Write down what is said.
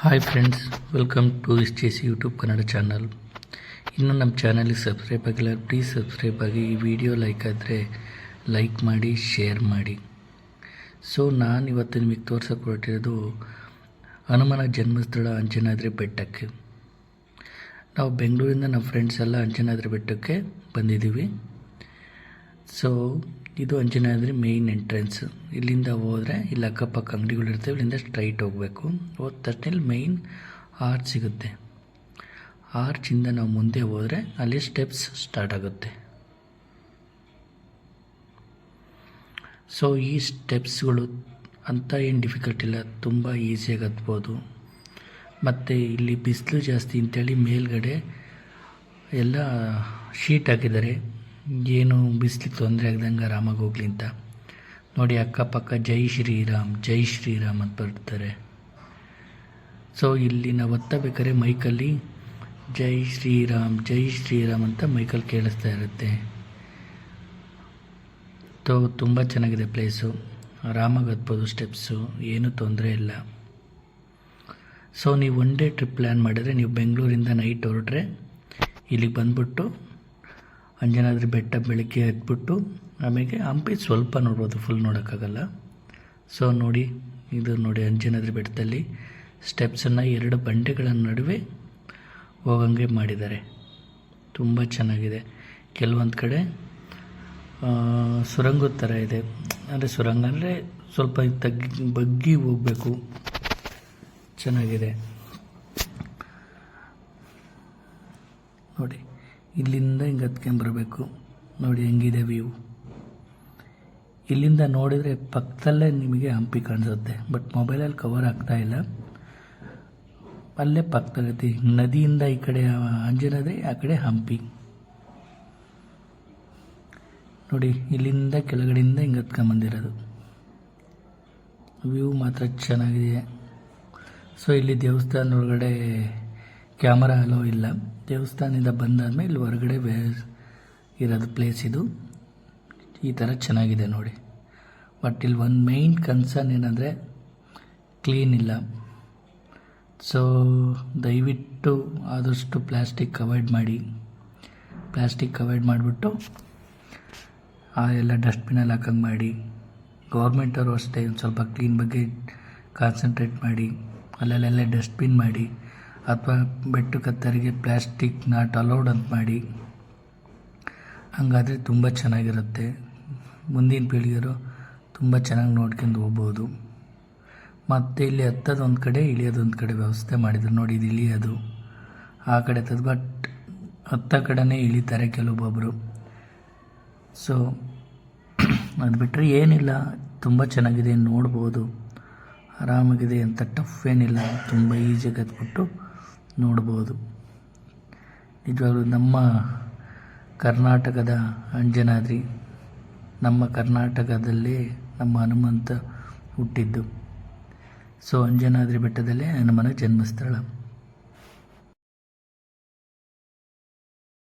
Hi friends welcome to S J YouTube Kannada channel ಇನ್ನು ನಮ್ಮ ಚಾನಲ್ಗೆ ಸಬ್ಸ್ಕ್ರೈಬ್ ಆಗಿಲ್ಲ ಪ್ಲೀಸ್ ಸಬ್ಸ್ಕ್ರೈಬ್ ಆಗಿ ಈ ವಿಡಿಯೋ ಲೈಕ್ ಆದರೆ ಲೈಕ್ ಮಾಡಿ ಶೇರ್ ಮಾಡಿ. ಸೊ ನಾನು ಇವತ್ತು ನಿಮಗೆ ತೋರ್ಸೋಕೆ ಹೊರಟಿರೋದು ಹನುಮನ ಜನ್ಮಸ್ಥಳ ಅಂಜನಾದ್ರಿ ಬೆಟ್ಟಕ್ಕೆ. ನಾವು ಬೆಂಗಳೂರಿಂದ ನಮ್ಮ ಫ್ರೆಂಡ್ಸ್ ಎಲ್ಲ ಅಂಜನಾದ್ರಿ ಬೆಟ್ಟಕ್ಕೆ ಬಂದಿದ್ದೀವಿ. ಸೊ ಇದು ಅಂಜನಾದ್ರಿ ಮೇಯ್ನ್ ಎಂಟ್ರೆನ್ಸ್ ಇಲ್ಲಿಂದ ಹೋದರೆ ಇಲ್ಲಿ ಅಕ್ಕಪಕ್ಕ ಅಂಗಡಿಗಳು ಇರ್ತವೆ, ಇಲ್ಲಿಂದ ಸ್ಟ್ರೈಟ್ ಹೋಗಬೇಕು. ಹೋದ ತಕ್ಷಣ ಮೇಯ್ನ್ ಆರ್ಚ್ ಸಿಗುತ್ತೆ. ಆರ್ಚಿಂದ ನಾವು ಮುಂದೆ ಹೋದರೆ ಅಲ್ಲಿ ಸ್ಟೆಪ್ಸ್ ಸ್ಟಾರ್ಟ್ ಆಗುತ್ತೆ. ಸೊ ಈ ಸ್ಟೆಪ್ಸ್ಗಳು ಅಂತ ಏನು ಡಿಫಿಕಲ್ಟ್ ಇಲ್ಲ, ತುಂಬ ಈಸಿಯಾಗಿ ಹತ್ಬೋದು. ಮತ್ತು ಇಲ್ಲಿ ಬಿಸಿಲು ಜಾಸ್ತಿ ಅಂತೇಳಿ ಮೇಲ್ಗಡೆ ಎಲ್ಲ ಶೀಟ್ ಹಾಕಿದ್ದಾರೆ. ಏನು ಬಿಸಿಲಿಗೆ ತೊಂದರೆ ಆಗ್ದಂಗೆ ಆರಾಮಾಗಿ ಹೋಗ್ಲಿ ಅಂತ. ನೋಡಿ ಅಕ್ಕಪಕ್ಕ ಜೈ ಶ್ರೀರಾಮ್ ಜೈ ಶ್ರೀರಾಮ್ ಅಂತ ಬರ್ತಾರೆ. ಸೊ ಇಲ್ಲಿ ನಾವು ಒತ್ತಬೇಕಾದ್ರೆ ಮೈಕಲ್ಲಿ ಜೈ ಶ್ರೀರಾಮ್ ಜೈ ಶ್ರೀರಾಮ್ ಅಂತ ಮೈಕಲ್ಲಿ ಕೇಳಿಸ್ತಾ ಇರುತ್ತೆ. ತೋ ತುಂಬ ಚೆನ್ನಾಗಿದೆ ಪ್ಲೇಸು ಆರಾಮಾಗಿ ಹತ್ಬೋದು ಸ್ಟೆಪ್ಸು ಏನೂ ತೊಂದರೆ ಇಲ್ಲ. ಸೊ ನೀವು ಒನ್ ಡೇ ಟ್ರಿಪ್ ಪ್ಲ್ಯಾನ್ ಮಾಡಿದರೆ ನೀವು ಬೆಂಗಳೂರಿಂದ ನೈಟ್ ಹೊರಟ್ರೆ ಇಲ್ಲಿಗೆ ಬಂದ್ಬಿಟ್ಟು ಅಂಜನಾದ್ರಿ ಬೆಟ್ಟ ಬೆಳಗ್ಗೆ ಎದ್ಬಿಟ್ಟು ಆಮೇಲೆ ಹಂಪಿ ಸ್ವಲ್ಪ ನೋಡ್ಬೋದು ಫುಲ್ ನೋಡೋಕ್ಕಾಗಲ್ಲ. ಸೊ ನೋಡಿ, ಇದು ನೋಡಿ ಅಂಜನಾದ್ರಿ ಬೆಟ್ಟದಲ್ಲಿ ಸ್ಟೆಪ್ಸನ್ನು ಎರಡು ಬಂಡೆಗಳ ನಡುವೆ ಹೋಗಂಗೆ ಮಾಡಿದ್ದಾರೆ. ತುಂಬ ಚೆನ್ನಾಗಿದೆ. ಕೆಲವೊಂದು ಕಡೆ ಸುರಂಗದ ಥರ ಇದೆ. ಅಂದರೆ ಸುರಂಗ ಅಂದರೆ ಸ್ವಲ್ಪ ತಗ್ಗಿ, ಬಗ್ಗಿ ಹೋಗಬೇಕು. ಚೆನ್ನಾಗಿದೆ. ನೋಡಿ ಇಲ್ಲಿಂದ ಹಿಂಗೆ ಹತ್ಕೊಂಬರ್ಬೇಕು ನೋಡಿ ಹೆಂಗಿದೆ ವ್ಯೂ ಇಲ್ಲಿಂದ ನೋಡಿದರೆ ಪಕ್ಕದಲ್ಲೇ ನಿಮಗೆ ಹಂಪಿ ಕಾಣಿಸುತ್ತೆ. ಬಟ್ ಮೊಬೈಲಲ್ಲಿ ಕವರ್ ಆಗ್ತಾ ಇಲ್ಲ. ಅಲ್ಲೇ ಪಕ್ಕದಲ್ಲಿ ನದಿಯಿಂದ ಈ ಕಡೆ ಅಂಜನಾದ್ರಿ ಆ ಕಡೆ ಹಂಪಿ. ನೋಡಿ, ಇಲ್ಲಿಂದ ಕೆಳಗಡೆಯಿಂದ ಹಿಂಗೆ ಹತ್ಕೊಂಬಂದಿರೋದು ವ್ಯೂ ಮಾತ್ರ ಚೆನ್ನಾಗಿದೆ. ಸೊ ಇಲ್ಲಿ ದೇವಸ್ಥಾನ ಒಳಗಡೆ ಕ್ಯಾಮರಾ ಅಲೋ ಇಲ್ಲ. ದೇವಸ್ಥಾನದಿಂದ ಬಂದಾದ್ಮೇಲೆ ಇಲ್ಲಿ ಹೊರಗಡೆ ಬೇ ಇರೋದು ಪ್ಲೇಸ್ ಇದು. ಈ ಥರ ಚೆನ್ನಾಗಿದೆ ನೋಡಿ. ಬಟ್ ಇಲ್ಲಿ ಒಂದು ಮೈನ್ ಕನ್ಸರ್ನ್ ಏನಂದರೆ ಕ್ಲೀನ್ ಇಲ್ಲ. ಸೊ ದಯವಿಟ್ಟು ಆದಷ್ಟು ಪ್ಲ್ಯಾಸ್ಟಿಕ್ ಅವಾಯ್ಡ್ ಮಾಡಿ. ಪ್ಲ್ಯಾಸ್ಟಿಕ್ ಅವಾಯ್ಡ್ ಮಾಡಿಬಿಟ್ಟು ಆ ಎಲ್ಲ ಡಸ್ಟ್ಬಿನಲ್ಲಿ ಹಾಕಂಗೆ ಮಾಡಿ. ಗೌರ್ಮೆಂಟವರು ಅಷ್ಟೇ ಒಂದು ಸ್ವಲ್ಪ ಕ್ಲೀನ್ ಬಗ್ಗೆ ಕಾನ್ಸಂಟ್ರೇಟ್ ಮಾಡಿ. ಅಲ್ಲಲ್ಲೆಲ್ಲ ಡಸ್ಟ್ಬಿನ್ ಮಾಡಿ. ಅಥವಾ ಬೆಟ್ಟು ಕತ್ತರಿಗೆ ಪ್ಲ್ಯಾಸ್ಟಿಕ್ ನಾಟ್ ಅಲೌಡ್ ಅಂತ ಮಾಡಿ. ಹಂಗಾದರೆ ತುಂಬ ಚೆನ್ನಾಗಿರುತ್ತೆ. ಮುಂದಿನ ಪೀಳಿಗೆಯರು ತುಂಬ ಚೆನ್ನಾಗಿ ನೋಡ್ಕೊಂಡು ಹೋಗ್ಬೋದು. ಮತ್ತು ಇಲ್ಲಿ ಹತ್ತದೊಂದು ಕಡೆ, ಇಳಿಯೋದೊಂದು ಕಡೆ ವ್ಯವಸ್ಥೆ ಮಾಡಿದ್ರು. ನೋಡಿ, ಇದು ಇಳಿಯೋದು. ಆ ಕಡೆ ಹತ್ತದ ಬಟ್ ಹತ್ತ ಕಡೆನೇ ಇಳಿತಾರೆ ಕೆಲವೊಬ್ಬೊಬ್ಬರು ಸೊ ಅದು ಬಿಟ್ಟರೆ ಏನಿಲ್ಲ. ತುಂಬ ಚೆನ್ನಾಗಿದೆ, ನೋಡ್ಬೋದು. ಆರಾಮಾಗಿದೆ ಅಂತ ಟಫ್ ಏನಿಲ್ಲ. ತುಂಬ ಈಸಿಯಾಗಿ ಹತ್ಬಿಟ್ಟು ನೋಡ್ಬೋದು. ನಿಜವಾಗ್ಲೂ ನಮ್ಮ ಕರ್ನಾಟಕದ ಅಂಜನಾದ್ರಿ ನಮ್ಮ ಕರ್ನಾಟಕದಲ್ಲೇ ನಮ್ಮ ಹನುಮಂತ ಹುಟ್ಟಿದ್ದು. ಸೊ ಅಂಜನಾದ್ರಿ ಬೆಟ್ಟದಲ್ಲೇ ಹನುಮನ ಜನ್ಮಸ್ಥಳ.